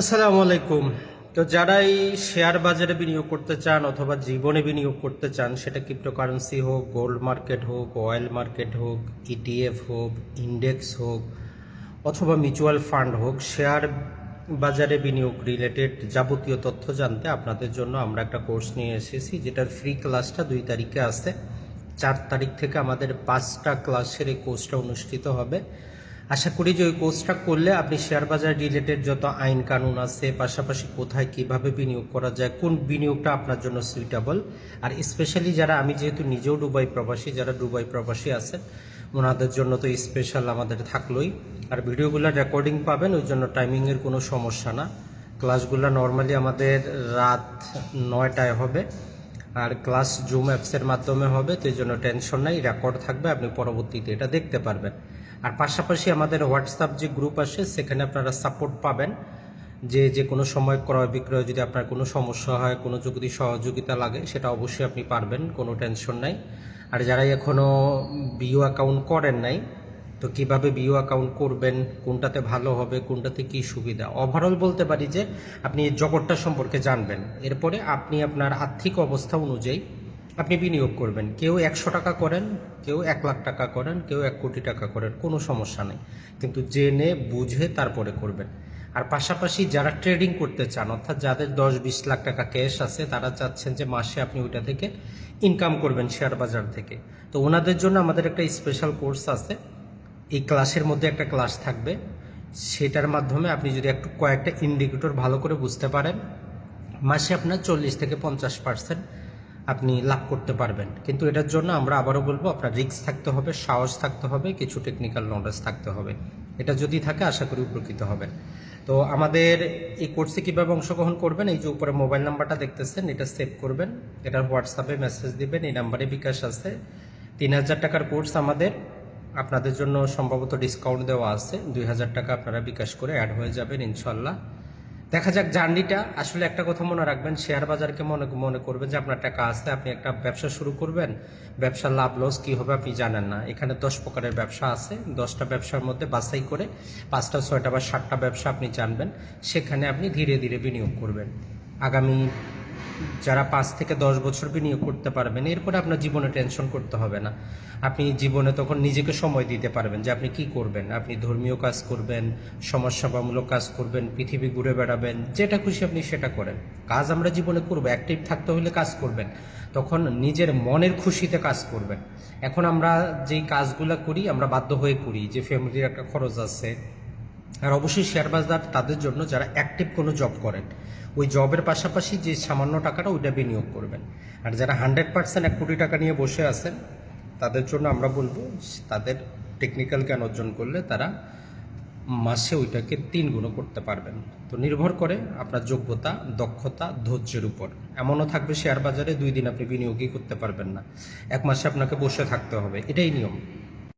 আসসালামু আলাইকুম। তো যারাই শেয়ার বাজারে বিনিয়োগ করতে চান অথবা জীবনে বিনিয়োগ করতে চান, সেটা ক্রিপ্টোকারেন্সি হোক গোল্ড মার্কেট হোক অয়েল মার্কেট হোক ইটিএফ হোক ইন্ডেক্স হোক, অথবা মিউচুয়াল ফান্ড হোক, শেয়ার বাজারে বিনিয়োগ রিলেটেড যাবতীয় তথ্য জানতে আপনাদের জন্য আমরা একটা কোর্স নিয়ে এসেছি, যেটার ফ্রি ক্লাসটা দুই তারিখে আছে। চার তারিখ থেকে আমাদের পাঁচটা ক্লাসের এই কোর্সটা অনুষ্ঠিত হবে। আশা করি যে ওই কোর্সটা করলে আপনি শেয়ার বাজার রিলেটেড যত আইন কানুন আছে, পাশাপাশি কোথায় কীভাবে বিনিয়োগ করা যায়, কোন বিনিয়োগটা আপনার জন্য সুইটেবল আর স্পেশালি যারা আমি যেহেতু নিজেও ডুবাই প্রবাসী, যারা ডুবাই প্রবাসী আছেন, ওনাদের জন্য তো স্পেশাল আমাদের থাকলোই। আর ভিডিওগুলো রেকর্ডিং পাবেন, ওই জন্য টাইমিংয়ের কোনো সমস্যা না। ক্লাসগুলো নর্মালি আমাদের রাত নয়টায় হবে, আর ক্লাস জুম অ্যাপসের মাধ্যমে হবে, তো এই জন্য টেনশন নাই রেকর্ড থাকবে, আপনি পরবর্তীতে এটা দেখতে পারবেন। আর পাশাপাশি আমাদের হোয়াটসঅ্যাপ যে গ্রুপ আছে সেখানে আপনারা সাপোর্ট পাবেন। যে যে কোনো সময় ক্রয় বিক্রয় যদি আপনার কোনো সমস্যা হয়, কোনো যদি সহযোগিতা লাগে, সেটা অবশ্যই আপনি পারবেন, কোনো টেনশন নাই। আর যারা এখনও বিও অ্যাকাউন্ট করেন নাই, তো কীভাবে বিও অ্যাকাউন্ট করবেন, কোনটাতে ভালো হবে, কোনটাতে কি সুবিধা? ওভারঅল বলতে পারি যে, আপনি জগৎটা সম্পর্কে জানবেন। এরপরে আপনি আপনার আর্থিক অবস্থা অনুযায়ী আপনি বিনিয়োগ করবেন। কেউ একশো টাকা করেন, কেউ এক লাখ টাকা করেন, কেউ এক কোটি টাকা করেন, কোনো সমস্যা নেই। কিন্তু জেনে, বুঝে তারপরে করবেন। আর পাশাপাশি যারা ট্রেডিং করতে চান, অর্থাৎ যাদের দশ বিশ লাখ টাকা ক্যাশ আছে, তারা চাচ্ছেন যে মাসে আপনি ওইটা থেকে ইনকাম করবেন শেয়ার বাজার থেকে। তো ওনাদের জন্য আমাদের একটা স্পেশাল কোর্স আছে। এই ক্লাসের মধ্যে একটা ক্লাস থাকবে। সেটার মাধ্যমে আপনি যদি একটু কয়েকটা ইন্ডিকেটর ভালো করে বুঝতে পারেন, মাসে আপনার চল্লিশ থেকে পঞ্চাশ পার্সেন্ট আপনি লাভ করতে পারবেন। কিন্তু এটার জন্য আমরা আবারও বলব, আপনার রিস্ক থাকতে হবে, সাহস থাকতে হবে, কিছু টেকনিক্যাল নলেজ থাকতে হবে। এটা যদি থাকে, আশা করি উপকৃত হবেন। তো আমাদের এই কোর্সে কীভাবে অংশগ্রহণ করবেন, এই যে উপরে মোবাইল নাম্বারটা দেখতেছেন, এটা সেভ করবেন। এটার হোয়াটসঅ্যাপে মেসেজ দিবেন, এই নাম্বারে বিকাশ আছে। তিন হাজার টাকার কোর্স আমাদের, আপনাদের জন্য সম্ভবত ডিসকাউন্ট দেওয়া আছে। দুই হাজার টাকা আপনারা বিকাশ করে অ্যাড হয়ে যাবেন, ইনশাল্লাহ। দেখা যাক জার্নিটা। আসলে একটা কথা মনে রাখবেন, শেয়ার বাজারকে মনে মনে করবেন যে আপনার টাকা আসতে আপনি একটা ব্যবসা শুরু করবেন। ব্যবসার লাভ, লস কী হবে আপনি জানেন না। এখানে দশ প্রকারের ব্যবসা আছে। দশটা ব্যবসার মধ্যে বাছাই করে পাঁচটা, ছয়টা বা সাতটা ব্যবসা আপনি জানবেন। সেখানে আপনি ধীরে ধীরে বিনিয়োগ করবেন। আগামী যারা পাঁচ থেকে দশ বছর বিনিয়োগ করতে পারবেন, এরপরে আপনার জীবনে টেনশন করতে হবে না। আপনি জীবনে তখন নিজেকে সময় দিতে পারবেন যে আপনি কি করবেন। আপনি ধর্মীয় কাজ করবেন, সমাজসেবামূলক কাজ করবেন, পৃথিবী ঘুরে বেড়াবেন, যেটা খুশি আপনি সেটা করেন। কাজ আমরা জীবনে করব অ্যাক্টিভ থাকতে হলে কাজ করবেন। তখন নিজের মনের খুশিতে কাজ করবেন। এখন আমরা যেই কাজগুলো করি, আমরা বাধ্য হয়ে করি যে ফ্যামিলির একটা খরচ আছে আর অবশ্যই শেয়ার বাজার তাদের জন্য যারা অ্যাক্টিভ কোনো জব করেন, ওই জবের পাশাপাশি যে সামান্য টাকাটা ওইটা বিনিয়োগ করবেন। আর যারা হান্ড্রেড পার্সেন্ট এক কোটি টাকা নিয়ে বসে আছেন, তাদের জন্য আমরা বলব তাদের টেকনিক্যাল জ্ঞান অর্জন করলে তারা মাসে ওইটাকে তিন গুণ করতে পারবেন। তো নির্ভর করে আপনার যোগ্যতা, দক্ষতা, ধৈর্যের উপর। এমনও থাকবে শেয়ার বাজারে দুই দিন আপনি বিনিয়োগই করতে পারবেন না। এক মাসে আপনাকে বসে থাকতে হবে। এটাই নিয়ম।